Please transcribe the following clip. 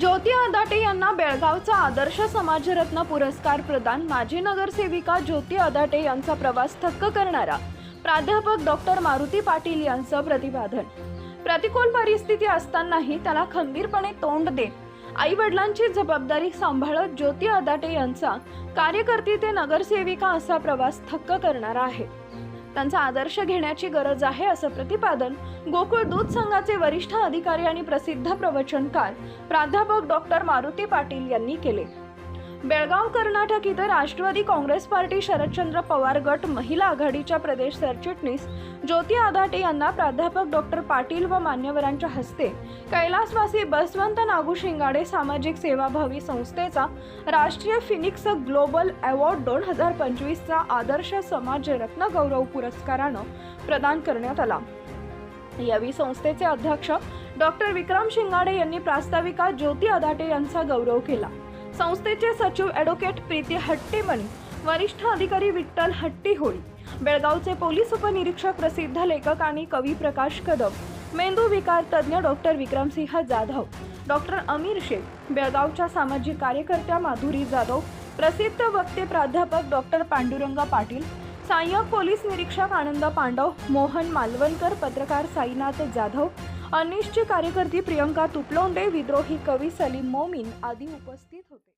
ज्योती अदाटे यांना बेळगावचा आदर्श समाजरत्न पुरस्कार प्रदान माजी नगरसेविका ज्योती अदाटे यांचा प्रवास थक्क करणारा प्राध्यापक डॉक्टर मारुती पाटील यांचं प्रतिपादन. प्रतिकूल परिस्थिती असतानाही त्याला खंबीरपणे तोंड देत आई वडिलांची जबाबदारी सांभाळत ज्योती अदाटे यांचा कार्यकर्ती ते नगरसेविका असा प्रवास थक्क करणारा आहे. त्यांचा आदर्श घेण्याची गरज आहे असं प्रतिपादन गोकुळ दूध संघाचे वरिष्ठ अधिकारी आणि प्रसिद्ध प्रवचनकार प्राध्यापक डॉक्टर मारुती पाटील यांनी केले. बेळगाव कर्नाटक इथं राष्ट्रवादी काँग्रेस पार्टी शरदचंद्र पवार गट महिला आघाडीच्या प्रदेश सरचिटणीस ज्योती आधाटे यांना प्राध्यापक डॉक्टर पाटील व मान्यवरांच्या हस्ते कैलासवासी बसवंत नागू शिंगाडे सामाजिक सेवाभावी संस्थेचा राष्ट्रीय फिनिक्स ग्लोबल अवॉर्ड दोन हजार पंचवीसचा आदर्श समाज रत्न गौरव पुरस्कारानं प्रदान करण्यात आला. यावेळी संस्थेचे अध्यक्ष डॉक्टर विक्रम शिंगाडे यांनी प्रास्ताविका ज्योती अदाटे यांचा गौरव केला. संस्थेचे सचिव ॲडव्होकेट प्रीती हट्टीमणी वरिष्ठ अधिकारी विठ्ठल हट्टीहोळी बेळगावचे पोलीस उपनिरीक्षक प्रसिद्ध लेखक आणि कवी प्रकाश कदम मेंदू विकार तज्ज्ञ डॉक्टर विक्रमसिंह जाधव डॉक्टर अमीर शेख बेळगावच्या सामाजिक कार्यकर्त्या माधुरी जाधव प्रसिद्ध वक्ते प्राध्यापक डॉक्टर पांडुरंग पाटील सहाय्यक पोलीस निरीक्षक आनंद पांडव मोहन मालवणकर पत्रकार साईनाथ जाधव अनिशची कार्यकर्ती प्रियंका तुपलोंडे विद्रोही कवी सलीम मोमीन आदी उपस्थित होते.